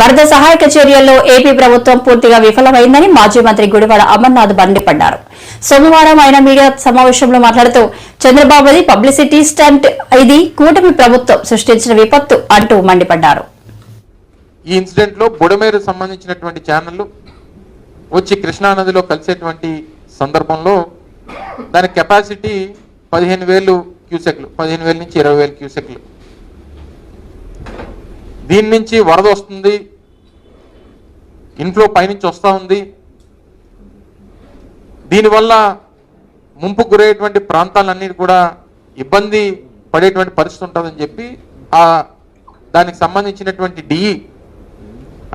వరద సహాయక చర్యల్లో ఏపీ ప్రభుత్వం పూర్తిగా విఫలమైందని మాజీ మంత్రి గుడివాడ అమర్నాథ్ మండిపడ్డారు. సోమవారం ఆయన మీడియా సమావేశంలో మాట్లాడుతూ చంద్రబాబుది పబ్లిసిటీ స్టంట్ ఇది కూటమి ప్రభుత్వం సృష్టించిన విపత్తు అంటూ మండిపడ్డారు. ఈ ఇన్సిడెంట్లో బుడమేరు సంబంధించినటువంటి ఛానళ్ళు వచ్చి కృష్ణా నదిలో కలిసేటువంటి సందర్భంలో దాని కెపాసిటీ పదిహేను వేలు క్యూసెక్లు పదిహేను వేల నుంచి ఇరవై వేలు క్యూసెక్లు. దీని నుంచి వరద వస్తుంది. ఇంట్లో పైనుంచి వస్తూ ఉంది. దీనివల్ల ముంపు గురయ్యేటువంటి ప్రాంతాలన్నీ కూడా ఇబ్బంది పడేటువంటి పరిస్థితి ఉంటుందని చెప్పి ఆ దానికి సంబంధించినటువంటి డిఈ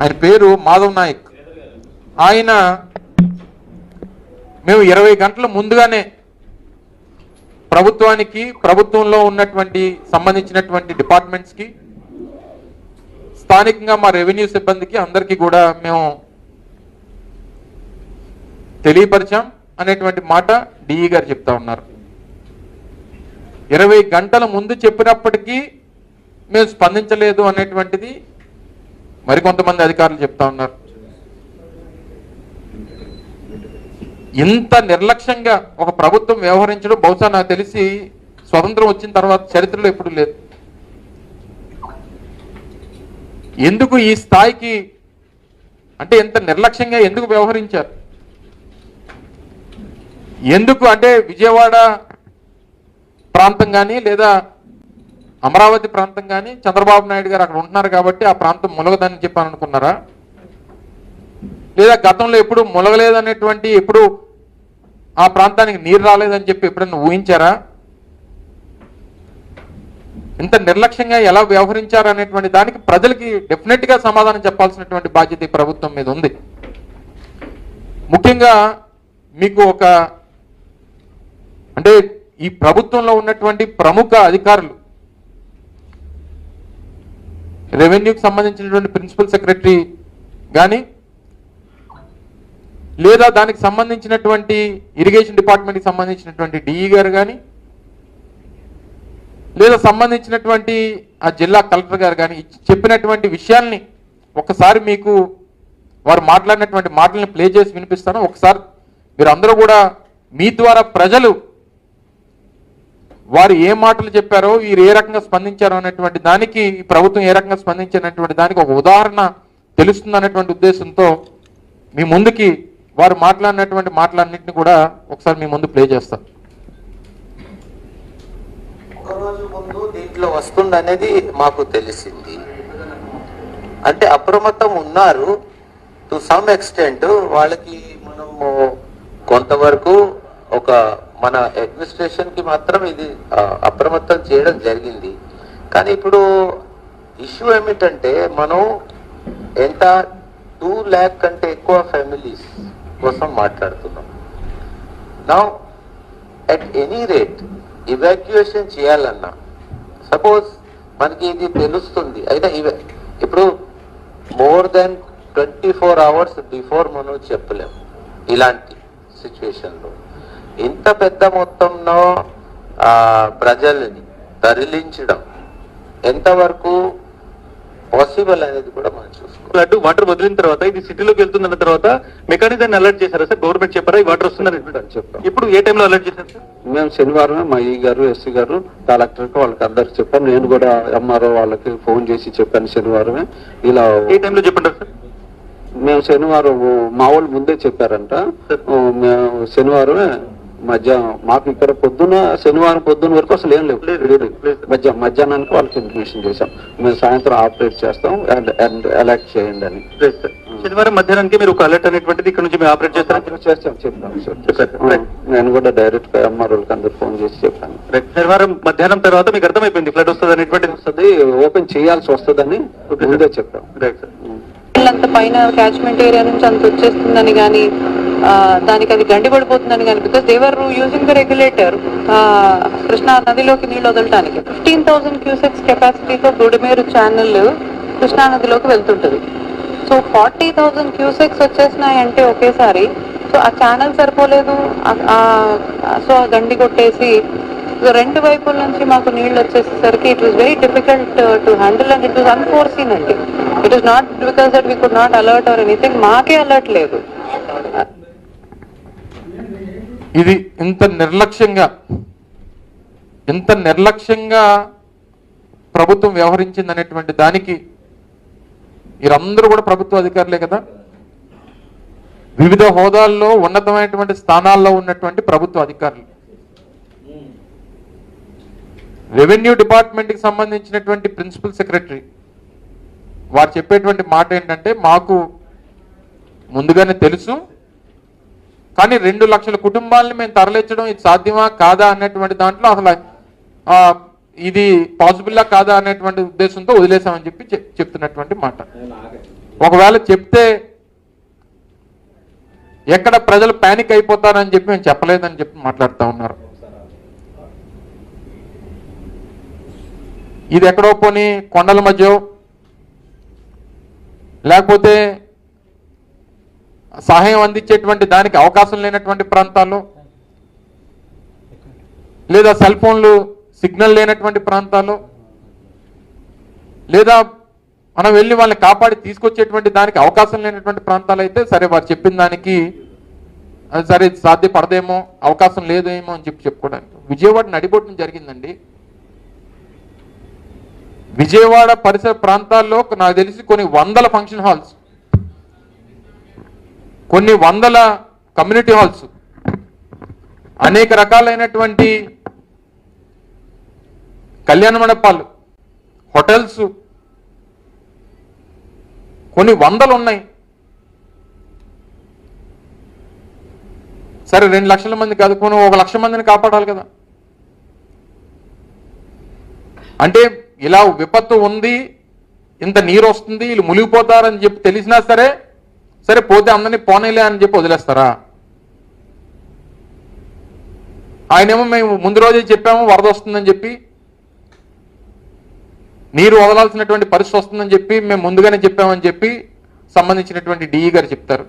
ఆయన పేరు మాధవ్ నాయక్. ఆయన మేము ఇరవై గంటల ముందుగానే ప్రభుత్వానికి ప్రభుత్వంలో ఉన్నటువంటి సంబంధించినటువంటి డిపార్ట్మెంట్స్కి స్థానికంగా మా రెవెన్యూ సిబ్బందికి అందరికీ కూడా మేము తెలియపరిచాం అనేటువంటి మాట డిఈ గారు చెప్తా ఉన్నారు. ఇరవై గంటల ముందు చెప్పినప్పటికీ మేము స్పందించలేదు అనేటువంటిది మరికొంతమంది అధికారులు చెప్తా ఉన్నారు. ఇంత నిర్లక్ష్యంగా ఒక ప్రభుత్వం వ్యవహరించడం బహుశా నాకు తెలిసి స్వతంత్రం వచ్చిన తర్వాత చరిత్రలో ఎప్పుడు లేదు. ఎందుకు ఈ స్థాయికి అంటే ఎంత నిర్లక్ష్యంగా ఎందుకు వ్యవహరించారు? ఎందుకు అంటే విజయవాడ ప్రాంతం కానీ లేదా అమరావతి ప్రాంతం కానీ చంద్రబాబు నాయుడు గారు అక్కడ ఉంటున్నారు కాబట్టి ఆ ప్రాంతం ములగదని చెప్పని అనుకున్నారా లేదా గతంలో ఎప్పుడు ములగలేదనేటువంటి ఎప్పుడు ఆ ప్రాంతానికి నీరు రాలేదని చెప్పి ఎప్పుడన్నా ఊహించారా? ఇంత నిర్లక్ష్యంగా ఎలా వ్యవహరించారు అనేటువంటి దానికి ప్రజలకి డెఫినెట్గా సమాధానం చెప్పాల్సినటువంటి బాధ్యత ఈ ప్రభుత్వం మీద ఉంది. ముఖ్యంగా మీకు ఒక అంటే ఈ ప్రభుత్వంలో ఉన్నటువంటి ప్రముఖ అధికారులు రెవెన్యూకి సంబంధించినటువంటి ప్రిన్సిపల్ సెక్రటరీ కానీ లేదా దానికి సంబంధించినటువంటి ఇరిగేషన్ డిపార్ట్మెంట్కి సంబంధించినటువంటి డిఈ గారు కానీ లేదా సంబంధించినటువంటి ఆ జిల్లా కలెక్టర్ గారు కానీ చెప్పినటువంటి విషయాల్ని ఒకసారి మీకు వారు మాట్లాడినటువంటి మాటల్ని ప్లే చేసి వినిపిస్తాను. ఒకసారి మీరు అందరూ కూడా మీ ద్వారా ప్రజలు వారు ఏ మాటలు చెప్పారో వీరు ఏ రకంగా స్పందించారో అనేటువంటి దానికి ప్రభుత్వం ఏ రకంగా స్పందించినటువంటి దానికి ఒక ఉదాహరణ తెలుస్తుంది అనేటువంటి ఉద్దేశంతో మీ ముందుకి వారు మాట్లాడినటువంటి మాటలన్నింటినీ కూడా ఒకసారి మీ ముందు ప్లే చేస్తాను ఒక రోజు ముందు దీంట్లో వస్తుందనేది మాకు తెలిసింది. అంటే అప్రమత్తం ఉన్నారు. టు సమ్ ఎక్స్టెంట్ వాళ్ళకి మనము కొంతవరకు ఒక మన అడ్మినిస్ట్రేషన్కి మాత్రం ఇది అప్రమత్తం చేయడం జరిగింది. కానీ ఇప్పుడు ఇష్యూ ఏమిటంటే మనం ఎంత టూ ల్యాక్ కంటే ఎక్కువ ఫ్యామిలీస్ కోసం మాట్లాడుతున్నాం. నా అట్ ఎనీ రేట్ ఇవాక్యుయేషన్ చేయాలన్నా సపోజ్ మనకి ఇది తెలుస్తుంది. అయితే ఇవ ఇప్పుడు more than twenty four hours before మనం చెప్పలేం ఇలాంటి సిచ్యువేషన్లో ఇంత పెద్ద మొత్తంలో ఆ, ప్రజల్ని తరలించడం ఎంతవరకు పాసిబుల్ అనేది కూడా మనం చూసుకోవాలి. ఫ్లడ్ వాటర్ వదిలిన తర్వాత ఇది సిటీలోకి వెళ్తుందన్న తర్వాత మెకానిజాన్ని అలర్ట్ చేశారా సార్? గవర్నమెంట్ చెప్పారా? ఈ వాటర్ వస్తుందని? చెప్పాం. ఇప్పుడు ఏ టైంలో అలర్ట్ చేశారు సార్? మేము శనివారం మా ఈ గారు ఎస్సీ గారు కలెక్టర్కి వాళ్ళకి అందరికి చెప్పాను నేను కూడా ఎంఆర్ఓ వాళ్ళకి ఫోన్ చేసి చెప్పాను శనివారమే. ఇలా ఏ టైంలో చెప్పండి మేము శనివారం మా వాళ్ళు ముందే చెప్పారంట. మేము శనివారమే మధ్యాహ్నం మాకు ఇక్కడ పొద్దున శనివారం పొద్దున వరకు అసలు ఏం లేవు. లేదు, లేదు. లేదు. మధ్య మధ్యాహ్నానికి వాళ్ళకి ఇన్ఫర్మేషన్ చేశాం. మేము సాయంత్రం ఆపరేట్ చేస్తాం అండ్ అండ్ అలర్ట్ చేయండి అని. శనివారం మధ్యాహ్నానికి మీరు ఒక అలర్ట్ అనేటువంటిది ఇక్కడ నుంచి ఆపరేట్ చేస్తారని చేస్తాం చెప్తాం. నేను కూడా డైరెక్ట్గా ఎంఆర్ఓకి అందరు ఫోన్ చేసి చెప్పాను రైట్. శనివారం మధ్యాహ్నం తర్వాత మీకు అర్థమైపోయింది ఫ్లడ్ వస్తుంది అనేటువంటిది? వస్తుంది ఓపెన్ చేయాల్సి వస్తుందని ముందే చెప్పాం రైట్ సార్. అంత పైన క్యాచ్మెంట్ ఏరియా నుంచి అంత వచ్చేస్తుందని కానీ దానికి అది గండి పడిపోతుందని కానీ because they're using the regulator Krishna నదిలోకి నీళ్ళు వదలటానికి. ఫిఫ్టీన్ థౌసండ్ క్యూసెక్స్ కెపాసిటీతో గుడిమేరు ఛానల్ కృష్ణా నదిలోకి వెళ్తుంటుంది. సో ఫార్టీ థౌసండ్ క్యూసెక్స్ వచ్చేసినాయంటే ఒకేసారి. సో ఆ ఛానల్ సరిపోలేదు. ఆ- సో ఆ గండి కొట్టేసి సో రెండు వైపుల నుంచి మాకు నీళ్ళు వచ్చేసరికి it was very difficult to handle and it was unforeseen అండి. It is not because that we could not alert or anything మాకే అలర్ట్ లేదు. ఇది ఇంత నిర్లక్ష్యంగా ఇంత నిర్లక్ష్యంగా ప్రభుత్వం వ్యవహరించింది అనేటువంటి దానికి వీరందరూ కూడా ప్రభుత్వ అధికారులే కదా. వివిధ హోదాల్లో ఉన్నతమైనటువంటి స్థానాల్లో ఉన్నటువంటి ప్రభుత్వ అధికారులు. రెవెన్యూ డిపార్ట్మెంట్కి సంబంధించినటువంటి ప్రిన్సిపల్ సెక్రటరీ వారు చెప్పేటువంటి మాట ఏంటంటే మాకు ముందుగానే తెలుసు కానీ రెండు లక్షల కుటుంబాలను మేము తరలించడం ఇది సాధ్యమా? కాదా అనేటువంటి దాంట్లో అసలు ఇది పాసిబుల్లా కాదా అనేటువంటి ఉద్దేశంతో వదిలేసామని చెప్పి చెప్- చెప్తున్నటువంటి మాట. ఒకవేళ చెప్తే ఎక్కడ ప్రజలు ప్యానిక్ అయిపోతారని చెప్పి మేము చెప్పలేదని చెప్పి మాట్లాడుతూ ఉన్నారు. ఇది ఎక్కడో పోని కొండల మధ్య లేకపోతే సహాయం అందించేటువంటి దానికి అవకాశం లేనటువంటి ప్రాంతాల్లో లేదా సెల్ ఫోన్లు సిగ్నల్ లేనటువంటి ప్రాంతాల్లో లేదా మనం వెళ్ళి వాళ్ళని కాపాడి తీసుకొచ్చేటువంటి దానికి అవకాశం లేనటువంటి ప్రాంతాలు అయితే సరే వారు చెప్పిన దానికి అది సరే సాధ్యపడదేమో అవకాశం లేదేమో అని చెప్పి చెప్పుకోవడానికి. విజయవాడ నడిబొట్టున జరిగిందండి. విజయవాడ పరిసర ప్రాంతాల్లో నాకు తెలిసి కొన్ని వందల ఫంక్షన్ హాల్స్ కొన్ని వందల కమ్యూనిటీ హాల్స్ అనేక రకాలైనటువంటి కళ్యాణ మండపాలు హోటల్స్ కొన్ని వందలు ఉన్నాయి. సరే రెండు లక్షల మంది కాదు కొన్ని ఒక లక్ష మందిని కాపాడాలి కదా. అంటే ఇలా విపత్తు ఉంది ఇంత నీరు వస్తుంది వీళ్ళు మునిగిపోతారని చెప్పి తెలిసినా సరే సరే పోతే అందరినీ పోనేలే అని చెప్పి వదిలేస్తారా? ఆయనేమో మేము ముందు రోజే చెప్పాము వరద వస్తుందని చెప్పి. నీరు వదలాల్సినటువంటి పరిస్థితి వస్తుందని చెప్పి మేము ముందుగానే చెప్పామని చెప్పి సంబంధించినటువంటి డిఈ గారు చెప్తారు.